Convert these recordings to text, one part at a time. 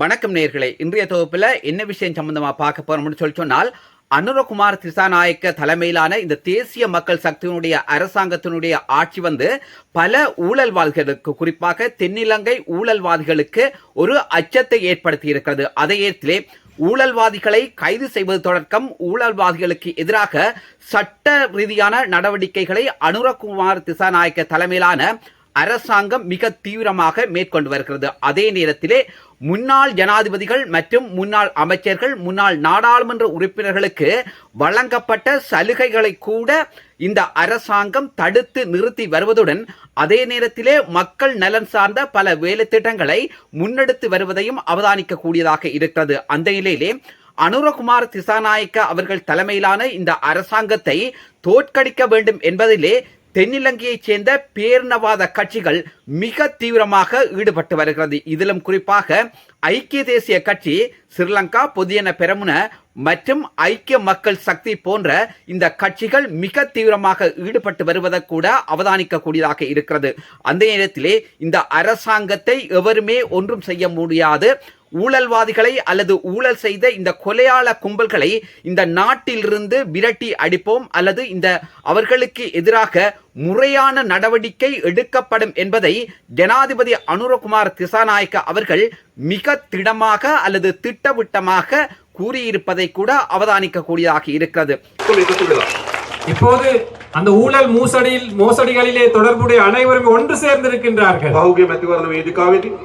வணக்கம் நேர்களே. இன்றைய தொகுப்பில் என்ன விஷயம் சம்பந்தமா பார்க்க போறோம்னு சொல்லி சொன்னால் அனுரகுமார் திசாநாயக்க தலைமையிலான இந்த தேசிய மக்கள் சக்தியினுடைய அரசாங்கத்தினுடைய ஆட்சி வந்து பல ஊழல்வாதிகளுக்கு குறிப்பாக தென்னிலங்கை ஊழல்வாதிகளுக்கு ஒரு அச்சத்தை ஏற்படுத்தி இருக்கிறது அதே ஊழல்வாதிகளை கைது செய்வது தொடக்கம் ஊழல்வாதிகளுக்கு எதிராக சட்ட ரீதியான நடவடிக்கைகளை அனுரகுமார் திசாநாயக்க தலைமையிலான அரசாங்கம் மிக தீவிரமாக மேற்கொண்டு வருகிறது. அதே நேரத்திலே முன்னாள் ஜனாதிபதிகள் மற்றும் முன்னாள் அமைச்சர்கள் முன்னாள் நாடாளுமன்ற உறுப்பினர்களுக்கு வழங்கப்பட்ட சலுகைகளை கூட இந்த அரசாங்கம் தடுத்து நிறுத்தி வருவதுடன் அதே நேரத்திலே மக்கள் நலன் சார்ந்த பல வேலை திட்டங்களை முன்னெடுத்து வருவதையும் அவதானிக்க கூடியதாக இருக்கிறது. அந்த நிலையிலே அனுரகுமார் திசாநாயக்க அவர்கள் தலைமையிலான இந்த அரசாங்கத்தை தோற்கடிக்க வேண்டும் என்பதிலே தென்னிலங்கையைச் சேர்ந்த பேரினவாத கட்சிகள் மிக தீவிரமாக ஈடுபட்டு வருகிறது. இதிலும் குறிப்பாக ஐக்கிய தேசிய கட்சி ஸ்ரீலங்கா பொதியன பெரமுன மற்றும் ஐக்கிய மக்கள் சக்தி போன்ற இந்த கட்சிகள் மிக தீவிரமாக ஈடுபட்டு வருவதை கூட அவதானிக்கக்கூடியதாக இருக்கிறது. அந்த நேரத்திலே இந்த அரசாங்கத்தை எவருமே ஒன்றும் செய்ய முடியாது. ஊழல்வாதிகளை அல்லது ஊழல் செய்த இந்த கொலையாள கும்பல்களை இந்த நாட்டிலிருந்து விரட்டி அடிப்போம் அல்லது இந்த அவர்களுக்கு எதிராக முறையான நடவடிக்கை எடுக்கப்படும் என்பதை ஜனாதிபதி அனுரகுமார் திசாநாயக்க அவர்கள் மிக திடமாக அல்லது திட்டவிட்டமாக கூறியிருப்பதை கூட அவதானிக்கக்கூடியதாக இருக்கிறது. இப்போது அந்த ஊழல் மூசடியில் மோசடிகளிலே தொடர்புடைய அனைவரும் ஒன்று சேர்ந்திருக்கின்றார்கள்.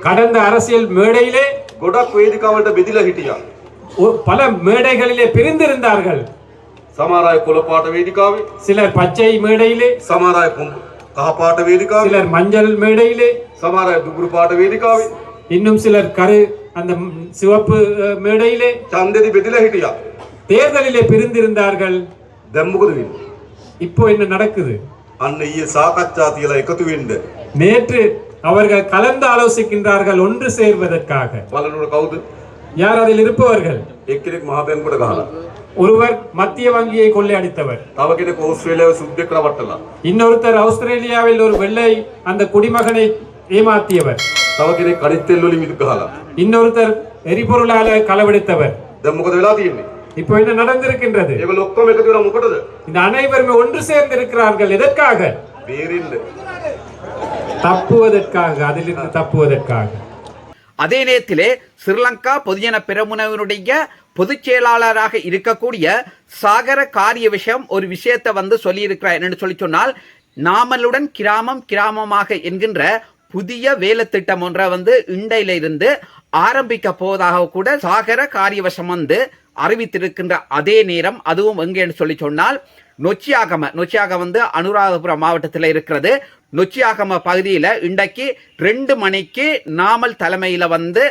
கடந்த அரசியல் மேடையிலே ගොඩක් වේදිකාවලට බෙදිලා හිටියා. ஒ- பல மேடைகளிலே பிரிந்திருந்தார்கள் සමහර අය කොළපාට වේදිකාවේ, சிலர் பச்சை மேடையிலே සමහර අය කොම්- කහපාට වේදිකාවේ, சிலர் மஞ்சள் மேடையிலே සමහර අය දුගුරු පාට වේදිකාවේ இன்னும் சிலர் கரு அந்த ம், சிவப்பு அஹ், மேடையிலே ඡන්දෙදි බෙදිලා හිටියා. தேர்தலிலே பிரிந்திருந்தார்கள் දැන් මොකද වෙන්නේ? இப்போ என்ன நடக்குது අන්න ඊයේ සාකච්ඡා තියලා එකතු වෙන්න. நேற்று அவர்கள் கலந்து ஆலோசிக்கின்றார்கள் ஒன்று சேர்வதற்காக. யார் அதில் இருப்பவர்கள்? ஒருவர் மத்திய வங்கியை கொள்ளையடித்தவர். இன்னொருத்தர் ஆஸ்திரேலியாவில் ஒரு வெள்ளை அந்த குடிமகனை ஏமாத்தியவர். இன்னொருத்தர் எரிபொருளால களவெடுத்தவர். இப்போ என்ன நடந்திருக்கின்றது? இந்த அனைவருமே ஒன்று சேர்ந்து இருக்கிறார்கள் எதற்காக தப்புவதற்காக அதிலிருந்து தப்புவதற்காக. அதே நேரத்திலே ஸ்ரீலங்கா பொதுஜன பெருமுனவினுடைய பொதுச் செயலாளராக இருக்கக்கூடிய சாகர காரிய விஷயம் ஒரு விஷயத்தை வந்து சொல்லியிருக்கிறார் என்னன்னு சொல்லி சொன்னால் நாமலுடன் கிராமம் கிராமமாக என்கின்ற புதிய வேலை திட்டம் ஒன்றை வந்து இண்டையில இருந்து ஆரம்பிக்க போவதாக கூட சாகர காரியவசம் வந்து அறிவித்திருக்கின்ற அதே நேரம் அதுவும் எங்கேன்னு சொல்லி சொன்னால் நொச்சியாகம. நொச்சியாகம் வந்து அனுராதபுரம் மாவட்டத்தில் இருக்கிறது. நொச்சியாகம பகுதியில் இன்றைக்கு ரெண்டு மணிக்கு நாமல் தலைமையில் வந்து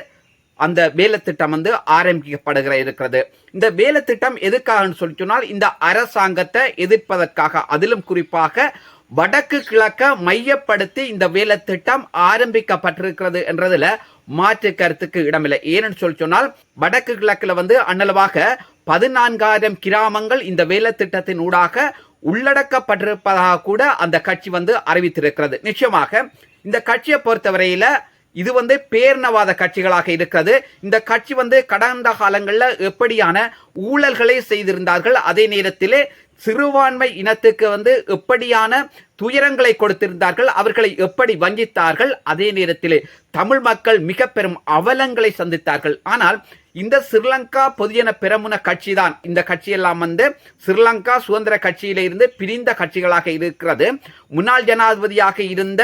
அந்த வேலைத்திட்டம் வந்து ஆரம்பிக்கப்படுகிற இருக்கிறது. இந்த வேலைத்திட்டம் எதுக்காகன்னு சொல்லி சொன்னால் இந்த அரசாங்கத்தை எதிர்ப்பதற்காக அதிலும் குறிப்பாக வடக்கு கிழக்க மையப்படுத்தி இந்த வேலைத்திட்டம் ஆரம்பிக்கப்பட்டிருக்கிறது என்றதுல மாற்று கருத்துக்கு இடமில்லை. ஏன்னு சொல்லி சொன்னால் வடக்கு கிழக்கில் வந்து அன்னளவாக பதினான்காயிரம் கிராமங்கள் இந்த வேலை திட்டத்தின் ஊடாக உள்ளடக்கப்பட்டிருப்பதாக கூட அந்த கட்சி வந்து அறிவித்திருக்கிறது. நிச்சயமாக இந்த கட்சியை பொறுத்தவரையில இது வந்து பேர்ணவாத கட்சிகளாக இருக்கிறது. இந்த கட்சி வந்து கடந்த காலங்களில் எப்படியான ஊழல்களை செய்திருந்தார்கள் அதே நேரத்திலே சிறுபான்மை இனத்துக்கு வந்து எப்படியான துயரங்களை கொடுத்திருந்தார்கள் அவர்களை எப்படி வஞ்சித்தார்கள் அதே நேரத்திலே தமிழ் மக்கள் மிக பெரும் அவலங்களை சந்தித்தார்கள். ஆனால் இந்த ஸ்ரீலங்கா பொதுஜன பெரமுன கட்சி தான் இந்த கட்சியெல்லாம் வந்து ஸ்ரீலங்கா சுதந்திர கட்சியிலிருந்து பிரிந்த கட்சிகளாக இருக்கிறது. முன்னாள் ஜனாதிபதியாக இருந்த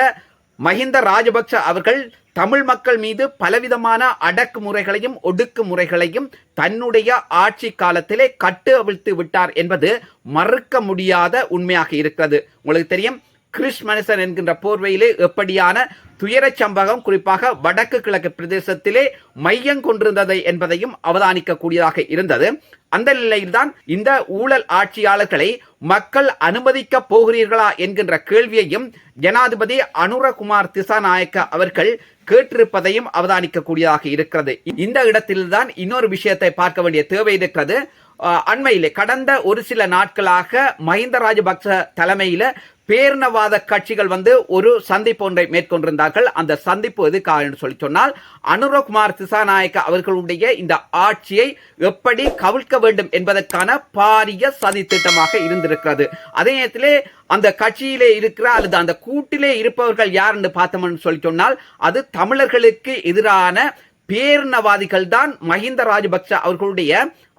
மஹிந்த ராஜபக்ச அவர்கள் தமிழ் மக்கள் மீது பலவிதமான அடக்குமுறைகளையும் ஒடுக்குமுறைகளையும் தன்னுடைய ஆட்சி காலத்திலே கட்டு அவிழ்த்து விட்டார் என்பது மறுக்க முடியாத உண்மையாக இருக்கிறது. உங்களுக்கு தெரியும் கிறிஸ் மனுசன் என்கின்ற போர்வையிலே எப்படியான துயரச் சம்பவம் குறிப்பாக வடக்கு கிழக்கு பிரதேசத்திலே மையம் கொண்டிருந்ததை என்பதையும் அவதானிக்கக்கூடியதாக இருந்தது. அந்த நிலையில்தான் இந்த ஊழல் ஆட்சியாளர்களை மக்கள் அனுமதிக்க போகிறீர்களா என்கின்ற கேள்வியையும் ஜனாதிபதி அனுரகுமார் திசாநாயக்க அவர்கள் கேட்டிருப்பதையும் அவதானிக்கக்கூடியதாக இருக்கிறது. இந்த இடத்தில்தான் இன்னொரு விஷயத்தை பார்க்க வேண்டிய தேவை இருக்கிறது. அண்மையிலே கடந்த ஒரு சில நாட்களாக மஹிந்த ராஜபக்ச தலைமையில பேரினவாத கட்சிகள் வந்து ஒரு சந்திப்பு ஒன்றை மேற்கொண்டிருந்தார்கள். அந்த சந்திப்பு எதுக்காக என்று சொல்லி சொன்னால் அனுரகுமார் திசாநாயக்க அவர்களுடைய இந்த ஆட்சியை எப்படி கவிழ்க்க வேண்டும் என்பதற்கான பாரிய சதி திட்டமாக இருந்திருக்கிறது. அதே நேரத்திலே அந்த கட்சியிலே இருக்கிற அல்லது அந்த கூட்டிலே இருப்பவர்கள் யார் என்று பார்த்தோம்னு சொல்லி சொன்னால் அது தமிழர்களுக்கு எதிரான பேரினவாதிகள் தான் மஹிந்த ராஜபக்ச அவர்களுடைய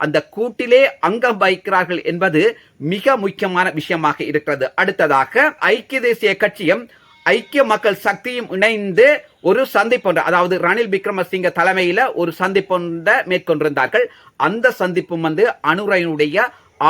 அந்த கூட்டிலே அங்கம் வகிக்கிறார்கள் என்பது மிக முக்கியமான விஷயமாக இருக்கிறது. அடுத்ததாக ஐக்கிய தேசிய கட்சியும் ஐக்கிய மக்கள் சக்தியும் இணைந்து ஒரு சந்திப்பொன்று அதாவது ரணில் விக்ரமசிங்க தலைமையில ஒரு சந்திப்பொன்றை மேற்கொண்டிருந்தார்கள். அந்த சந்திப்பும் வந்து அனுரையினுடைய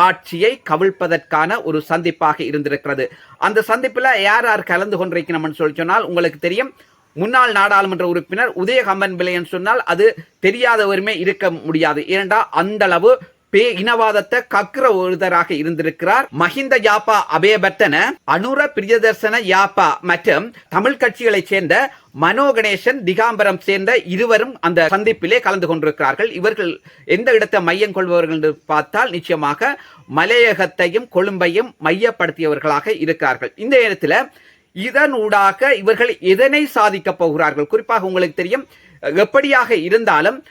ஆட்சியை கவிழ்ப்பதற்கான ஒரு சந்திப்பாக இருந்திருக்கிறது. அந்த சந்திப்பில் யார் யார் கலந்து கொண்டிருக்கணும்னு சொல்லி சொன்னால் உங்களுக்கு தெரியும் முன்னாள் நாடாளுமன்ற உறுப்பினர் உதயகம்பன் பிள்ளைன்னு சொன்னால் அது தெரியாதவருமே இருக்க முடியாது. ஏனென்றால் அந்த அளவு பே இனவாதத்தை கக்கிற ஒருதராக இருந்திருக்கிறார். மஹிந்த யாப்பா அபயபர்த்தன அனுர பிரியதர்சன யாப்பா மற்றும் தமிழ் கட்சிகளைச் சேர்ந்த மனோ கணேசன் திகாம்பரம் சேர்ந்த இருவரும் அந்த சந்திப்பிலே கலந்து கொண்டிருக்கிறார்கள். இவர்கள் எந்த இடத்தை மையம் கொள்பவர்கள் என்று பார்த்தால் நிச்சயமாக மலையகத்தையும் கொழும்பையும் மையப்படுத்தியவர்களாக இருக்கிறார்கள். இந்த இடத்துல இதனூடாக இவர்கள் எதனை சாதிக்கப் போகிறார்கள்? குறிப்பாக உங்களுக்கு தெரியும் எப்படியாக இருந்தாலும்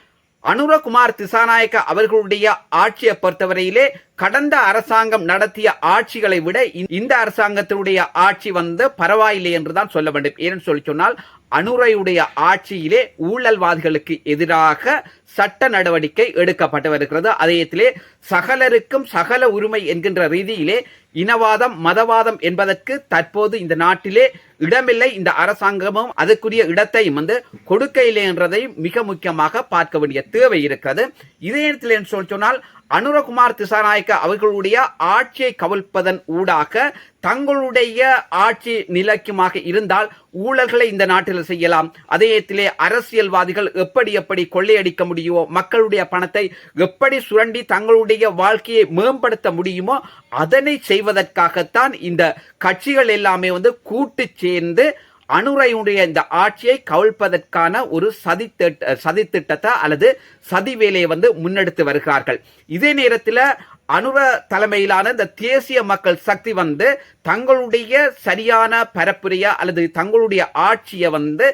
அனுரகுமார் திசாநாயக்க அவர்களுடைய ஆட்சியை பொறுத்தவரையிலே கடந்த அரசாங்கம் நடத்திய ஆட்சிகளை விட இந்த- இந்த அரசாங்கத்தினுடைய ஆட்சி வந்து பரவாயில்லை என்றுதான் சொல்ல வேண்டும். ஏன்னு சொல்லி சொன்னால் அனுரையுடைய ஆட்சியிலே ஊழல்வாதிகளுக்கு எதிராக சட்ட நடவடிக்கை எடுக்கப்பட்டு வருகிறது அதயத்திலே சகலருக்கும் சகல உரிமை என்கின்ற ரீதியிலே இனவாதம் மதவாதம் என்பதற்கு தற்போது இந்த நாட்டிலே இடமில்லை. இந்த அரசாங்கமும் அதுக்குரிய இடத்தையும் வந்து கொடுக்கையில்லை என்றதை மிக முக்கியமாக பார்க்க வேண்டிய தேவை இருக்கிறது. இதே நேரத்தில் என்று சொல்லி சொன்னால் அனுரகுமார் திசாநாயக்க அவர்களுடைய ஆட்சியை கவிழ்ப்பதன் ஊடாக தங்களுடைய ஆட்சி நிலைக்குமாக இருந்தால் ஊழல்களை இந்த நாட்டில் செய்யலாம். அதே நேரத்திலே அரசியல்வாதிகள் எப்படி எப்படி கொள்ளையடிக்க முடியுமோ மக்களுடைய பணத்தை எப்படி சுரண்டி தங்களுடைய வாழ்க்கையை மேம்படுத்த முடியுமோ அதனை செய்வதற்காகத்தான் இந்த கட்சிகள் எல்லாமே வந்து கூட்டு சேர்ந்து அனுரையுடைய இந்த ஆட்சியை கவிழ்ப்பதற்கான ஒரு சதி சதி திட்டத்தை அல்லது சதி வேலையை வந்து முன்னெடுத்து வருகிறார்கள். இதே நேரத்தில் அனுர தலைமையிலான இந்த தேசிய மக்கள் சக்தி வந்து தங்களுடைய சரியான பரப்புரைய அல்லது தங்களுடைய ஆட்சியை வந்து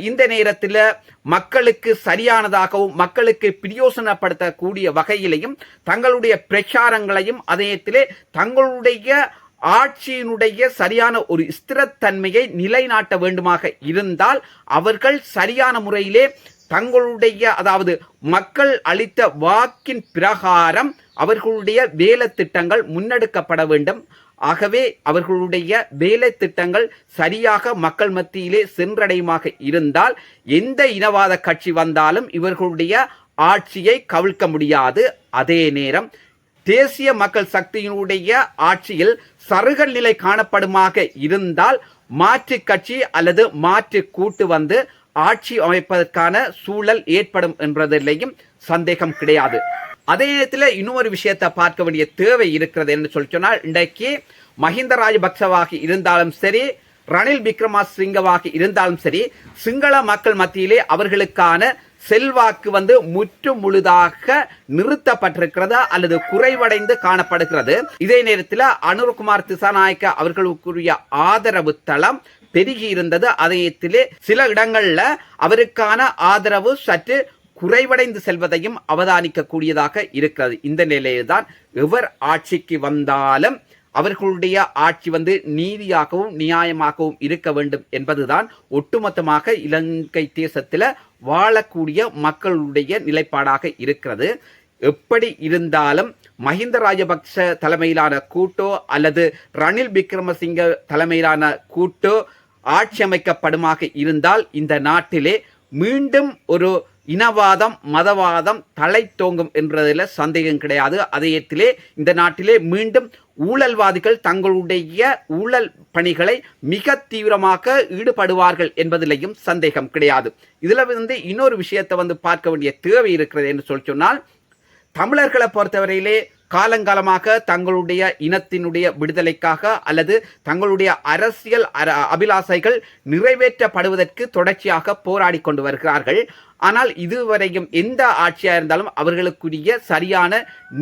இந்த நேரத்தில் மக்களுக்கு சரியானதாகவும் மக்களுக்கு பிரயோசனப்படுத்தக்கூடிய வகையிலையும் தங்களுடைய பிரச்சாரங்களையும் அதே தங்களுடைய ஆட்சியினுடைய சரியான ஒரு ஸ்திரத்தன்மையை நிலைநாட்ட வேண்டுமாக இருந்தால் அவர்கள் சரியான முறையிலே தங்களுடைய அதாவது மக்கள் அளித்த வாக்கின் பிரகாரம் அவர்களுடைய வேலை திட்டங்கள் முன்னெடுக்கப்பட வேண்டும். ஆகவே அவர்களுடைய வேலை திட்டங்கள் சரியாக மக்கள் மத்தியிலே சென்றடையுமாக இருந்தால் எந்த இனவாத கட்சி வந்தாலும் இவர்களுடைய ஆட்சியை கவிழ்க்க முடியாது. அதே நேரம் தேசிய மக்கள் சக்தியினுடைய ஆட்சியில் சருகல் நிலை காணப்படுமாக இருந்தால் மாற்று கட்சி அல்லது மாற்று கூட்டு வந்து ஆட்சி அமைப்பதற்கான சூழல் ஏற்படும் என்றதிலையும் சந்தேகம் கிடையாது. அதே நேரத்தில் இன்னொரு விஷயத்தை பார்க்க வேண்டிய தேவை இருக்கிறது என்று சொல்லி சொன்னால் இன்றைக்கு மஹிந்த ராஜபக்சவாக இருந்தாலும் சரி ரணில் விக்ரமா சிங்கவாக இருந்தாலும் சரி சிங்கள மக்கள் மத்தியிலே அவர்களுக்கான செல்வாக்கு வந்து முற்று முழுதாக நிறுத்தப்பட்டிருக்கிறது அல்லது குறைவடைந்து காணப்படுகிறது. இதே நேரத்தில் அனுர்குமார் திசாநாயக்க அவர்களுக்குரிய ஆதரவு தளம் பெருகி இருந்தது அதயத்திலே சில இடங்கள்ல அவருக்கான ஆதரவு சற்று குறைவடைந்து செல்வதையும் அவதானிக்க கூடியதாக இருக்கிறது. இந்த நிலையில்தான் எவர் ஆட்சிக்கு வந்தாலும் அவர்களுடைய ஆட்சி வந்து நீதியாகவும் நியாயமாகவும் இருக்க வேண்டும் என்பதுதான் ஒட்டுமொத்தமாக இலங்கை தேசத்தில் வாழக்கூடிய மக்களுடைய நிலைப்பாடாக இருக்கிறது. எப்படி இருந்தாலும் மஹிந்த ராஜபக்ஷ தலைமையிலான கூட்டோ அல்லது ரணில் விக்ரமசிங்க தலைமையிலான கூட்டோ ஆட்சி அமைக்கப்படுமாக இருந்தால் இந்த நாட்டிலே மீண்டும் ஒரு இனவாதம் மதவாதம் தலை தோங்கும் என்றதில் சந்தேகம் கிடையாது. அதயத்திலே இந்த நாட்டிலே மீண்டும் ஊழல்வாதிகள் தங்களுடைய ஊழல் பணிகளை மிக தீவிரமாக ஈடுபடுவார்கள் என்பதிலையும் சந்தேகம் கிடையாது. இதில் வந்து இன்னொரு விஷயத்தை வந்து பார்க்க வேண்டிய தேவை இருக்கிறது என்று சொல்லி சொன்னால் தமிழர்களை பொறுத்தவரையிலே காலங்காலமாக தங்களுடைய இனத்தினுடைய விடுதலைக்காக அல்லது தங்களுடைய அரசியல் அபிலாசைகள் நிறைவேற்றப்படுவதற்கு தொடர்ச்சியாக போராடி கொண்டு வருகிறார்கள். ஆனால் இதுவரையும் எந்த ஆட்சியாக இருந்தாலும் அவர்களுக்குரிய சரியான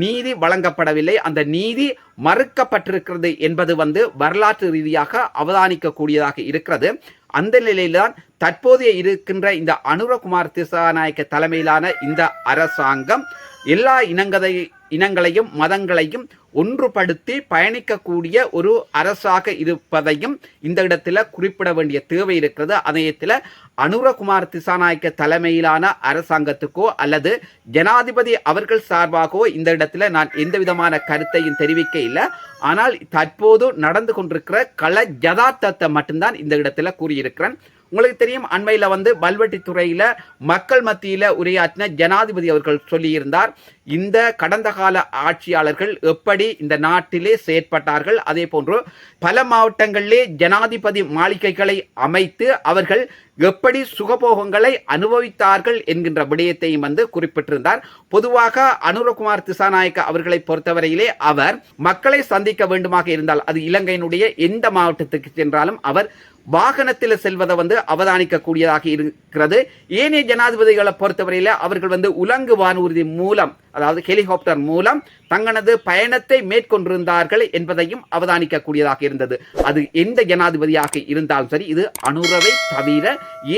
நீதி வழங்கப்படவில்லை. அந்த நீதி மறுக்கப்பட்டிருக்கிறது என்பது வந்து வரலாற்று ரீதியாக அவதானிக்கக்கூடியதாக இருக்கிறது. அந்த நிலையில்தான் தற்போதைய இருக்கின்ற இந்த அனுரகுமார் திசாநாயக்க தலைமையிலான இந்த அரசாங்கம் எல்லா இனங்கதை இனங்களையும் மதங்களையும் ஒன்றுபடுத்தி பயணிக்கக்கூடிய ஒரு அரசாக இருப்பதையும் இந்த இடத்துல குறிப்பிட வேண்டிய தேவை இருக்கிறது. அதயத்தில் அனுரகுமார் திசாநாயக்க தலைமையிலான அரசாங்கத்துக்கோ அல்லது ஜனாதிபதி அவர்கள் சார்பாகவோ இந்த இடத்துல நான் எந்த விதமான கருத்தையும் தெரிவிக்க இல்லை ஆனால் தற்போது நடந்து கொண்டிருக்கிற கள ஜதார்த்தத்தை மட்டும்தான் இந்த இடத்துல கூறியிருக்கிறேன். உங்களுக்கு தெரியும் அண்மையில் வந்து பல்வெட்டி துறையில் மக்கள் மத்தியில் உரையாற்றின ஜனாதிபதி அவர்கள் சொல்லியிருந்தார் இந்த கடந்த கால ஆட்சியாளர்கள் எப்படி இந்த நாட்டிலே செயற்பட்டார்கள் அதே போன்று பல மாவட்டங்களிலே ஜனாதிபதி மாளிகைகளை அமைத்து அவர்கள் எப்படி சுகபோகங்களை அனுபவித்தார்கள் என்கின்ற விடயத்தையும் வந்து குறிப்பிட்டிருந்தார். பொதுவாக அனுரகுமார் திசாநாயக்க அவர்களை பொறுத்தவரையிலே அவர் மக்களை சந்திக்க வேண்டுமாக இருந்தால் அது இலங்கையினுடைய எந்த மாவட்டத்துக்கு சென்றாலும் அவர் வாகனத்தில் செல்வதை வந்து அவதானிக்கக்கூடியதாக இருக்கிறது. ஏனைய ஜனாதிபதிகளை பொறுத்தவரையில அவர்கள் வந்து உலங்கு வானூர்தி மூலம் அதாவது ஹெலிகாப்டர் மூலம் தங்களது பயணத்தை மேற்கொண்டிருந்தார்கள் என்பதையும் அவதானிக்கக்கூடியதாக இருந்தது. அது எந்த ஜனாதிபதியாக இருந்தாலும் சரி இது அனுரவை தவிர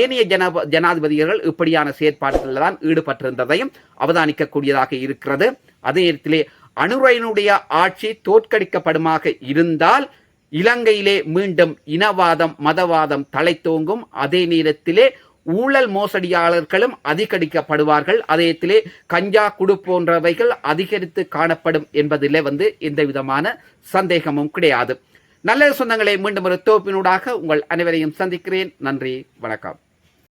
ஏனைய ஜன ஜனாதிபதிகள் இப்படியான செயற்பாடுகளில் தான் ஈடுபட்டிருந்ததையும் அவதானிக்கக்கூடியதாக இருக்கிறது. அதே நேரத்திலே அனுரையினுடைய ஆட்சி தோற்கடிக்கப்படுமாக இருந்தால் இலங்கையிலே மீண்டும் இனவாதம் மதவாதம் தலைத்தோங்கும் அதே நேரத்திலே ஊழல் மோசடியாளர்களும் அதிகரிக்கப்படுவார்கள். அதேத்திலே கஞ்சா குடு போன்றவைகள் அதிகரித்து காணப்படும் என்பதிலே வந்து எந்த விதமான சந்தேகமும் கிடையாது. நல்ல சொந்தங்களை மீண்டும் ஒரு தோப்பினூடாக உங்கள் அனைவரையும் சந்திக்கிறேன். நன்றி வணக்கம்.